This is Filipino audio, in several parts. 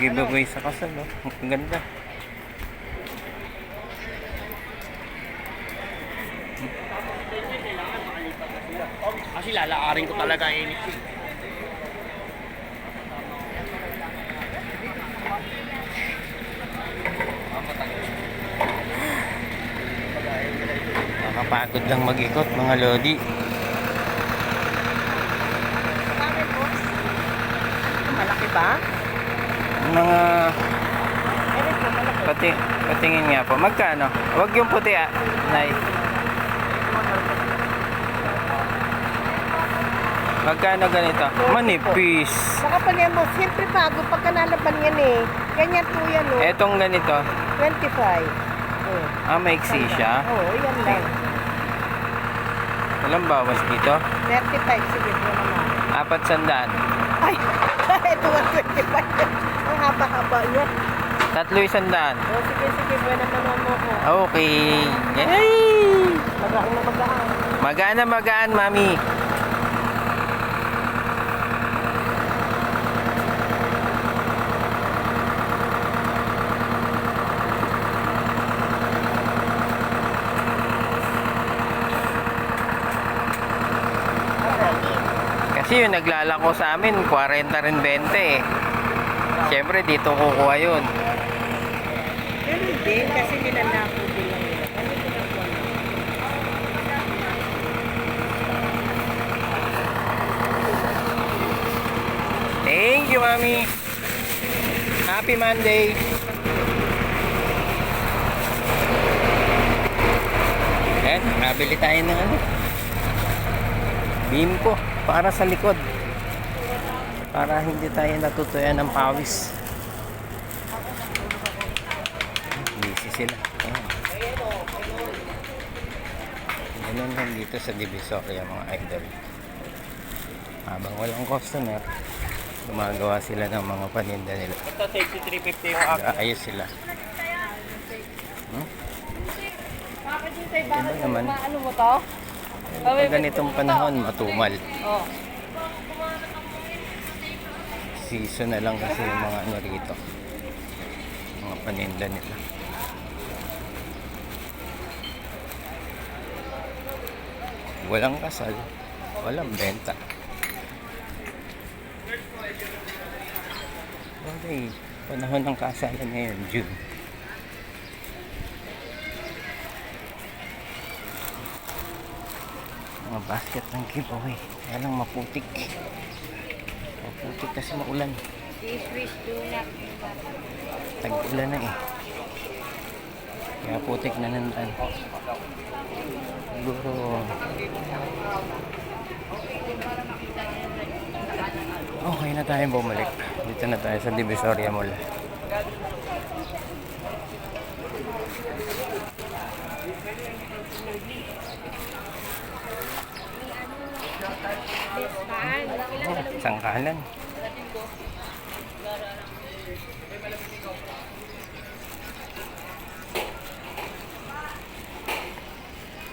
giveaway sa kasal, no? Ang ganda. Kasi lalaarin ko talaga eh. Nakapagod lang mag-ikot, mga lodi. Malaki ba? Mga pati, patingin nga po. Magkano? Huwag yung puti ah. Nay. Magkano ganito? Manipis. Baka pag yan mo, siyempre bago pagka nalaban yan eh. Ganyan po yan oh. Etong ganito, 25. Oh. ah, maiksi siya. Oo, oh, yan lang. Walang bawas dito. 35, sige po naman. Apat sandaan. Ay, ito nga 25. Ang yan. Tatlo sandaan. Oh, sige, sige, buwan naman mo ko. Okay. Yay! Magaan na magaan. Magaan na magaan, mami. Kasi yung naglalako sa amin, 40 rin 20 eh. Siyempre, dito kukuha yun. Ganun din, kasi nilalako din? Thank you, Mami. Happy Monday. Ayan, nabili tayo ng ano. Bimpo, para sa likod. Para hindi tayo natutuyan ng pawis. Busy sila. Ganun lang dito sa Divisoria mga idol. Habang walang customer, gumagawa sila ng mga paninda nila. Ito, take 350 yung akin. Ayos sila. Bakit yung tayo bakit Iba naman. ano mo to? Pag ganitong panahon, matumal. Oh. Season na lang kasi yung mga ano rito. Mga paninda nila. Walang kasal, walang benta. Okay, panahon ng kasalan ngayon, June. Mga basket ng giveaway. Kaya lang maputik. Maputik kasi maulan. Tag-ulan na eh. Kaya putik na nandan. Siguro... Okay na tayo bumalik. Dito na tayo sa Divisoria Mall. Oh, sangkalan.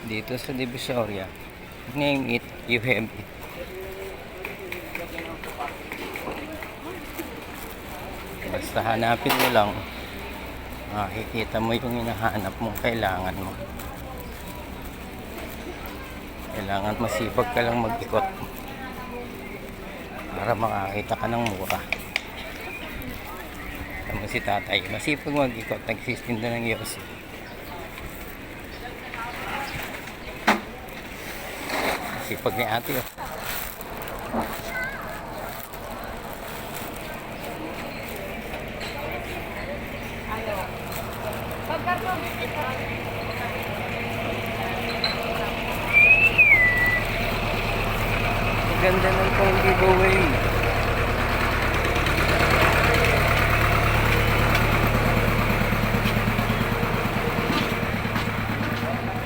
dito sa Divisoria. Name it, you have it. Basta hanapin mo lang, makikita mo yung hinahanap mong kailangan mo. Kailangan masipag ka lang mag-ikot para makakita ka ng mura. Tama si tatay, masipag mag-ikot, nagsisinda ng Diyos. Sipag ni ate oh. Ganda ng pang giveaway.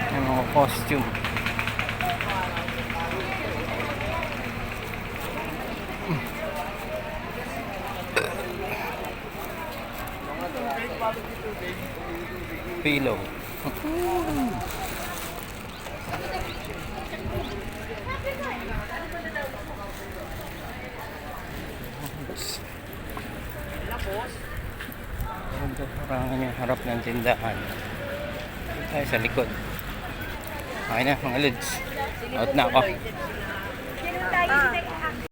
Yung mga costume. Pillow. Ito parang yung harap ng tindahan. Dito tayo sa likod. Okay na mga lods. Out na ako.